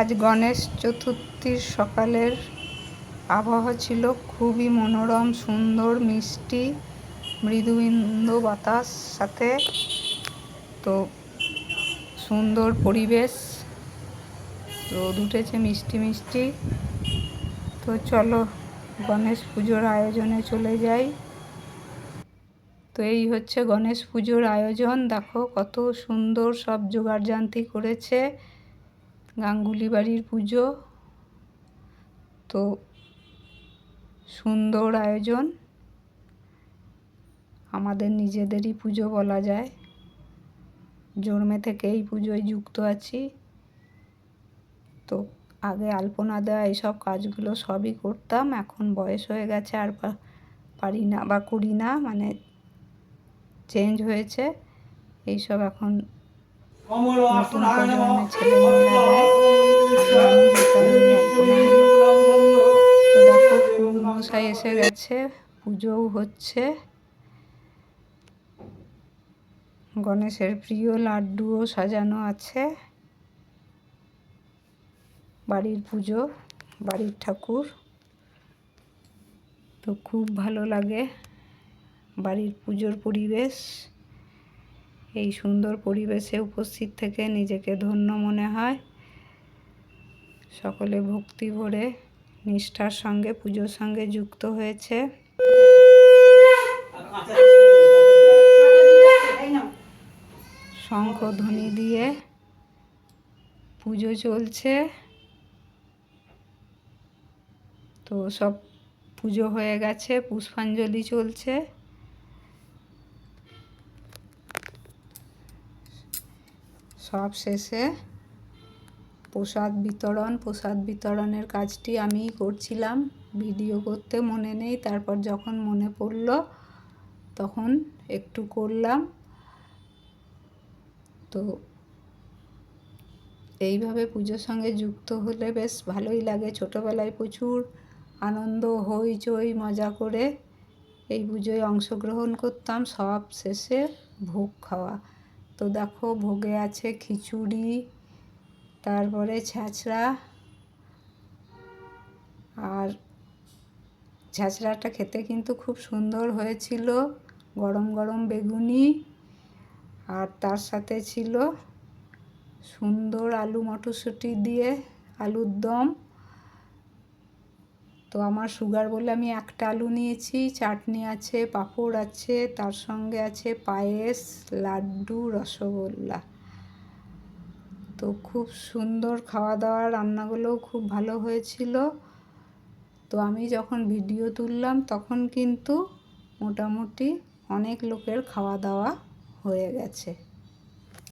আজ গণেশ চতুর্থীর সকালের আবহাওয়া ছিল খুবই মনোরম, সুন্দর, মিষ্টি, মৃদুবিন্দু বাতাস সাথে। তো সুন্দর পরিবেশ। রোদ উঠেছে মিষ্টি মিষ্টি। তো চলো গণেশ পুজোর আয়োজনে চলে যাই। তো এই হচ্ছে গণেশ পুজোর আয়োজন। দেখো কত সুন্দর সব জোগাড়জান্তি করেছে। গাঙ্গুলি বাড়ির পুজো। তো সুন্দর আয়োজন। আমাদের নিজেদেরই পুজো বলা যায়। জন্মে থেকে এই পুজোয় যুক্ত আছি। তো আগে আলপনা দেওয়া, এইসব কাজগুলো সবই করতাম। এখন বয়স হয়ে গেছে, আর পারি না বা করি না মানে চেঞ্জ হয়েছে। এইসব এখন তো মশাই এসে গেছে, পুজোও হচ্ছে। গণেশের প্রিয় লাড্ডুও সাজানো আছে। বাড়ির পুজো, বাড়ির ঠাকুর। তো খুব ভালো লাগে বাড়ির পুজোর পরিবেশ। এই সুন্দর পরিবেশে উপস্থিত থেকে নিজেকে ধন্য মনে হয়। সকলে ভক্তি ভরে নিষ্ঠার সঙ্গে, পুজোর সঙ্গে যুক্ত হয়েছে। শঙ্খ ধ্বনি দিয়ে পুজো চলছে। তো সব পুজো হয়ে গেছে, পুষ্পাঞ্জলি চলছে। সব শেষে প্রসাদ বিতরণ, প্রসাদ বিতরণের কাজটি আমিই করছিলাম। ভিডিও করতে মনে নেই, তারপর যখন মনে পড়ল তখন একটু করলাম। তো এইভাবে পুজোর সঙ্গে যুক্ত হলে বেশ ভালোই লাগে। ছোটোবেলায় প্রচুর আনন্দ, হইচই, মজা করে এই পুজোয় অংশগ্রহণ করতাম। সব শেষে ভোগ খাওয়া। তো দেখো ভোগে আছে খিচুড়ি, তারপরে ছ্যাঁচড়া আর ছ্যাঁচড়াটা খেতে কিন্তু খুব সুন্দর হয়েছিল, গরম গরম বেগুনি আর তার সাথে ছিল সুন্দর আলু মটরশুঁটি দিয়ে আলুর দম। তো আমার সুগার বলে আমি একটা আলু নিয়েছি, চাটনি আছে, পাঁপড় আছে, তার সঙ্গে আছে পায়েস, লাড্ডু, রসগোল্লা। তো খুব সুন্দর খাওয়া দাওয়া রান্নাগুলোও খুব ভালো হয়েছিল। তো আমি যখন ভিডিও তুললাম তখন কিন্তু মোটামুটি অনেক লোকের খাওয়া দাওয়া হয়ে গেছে।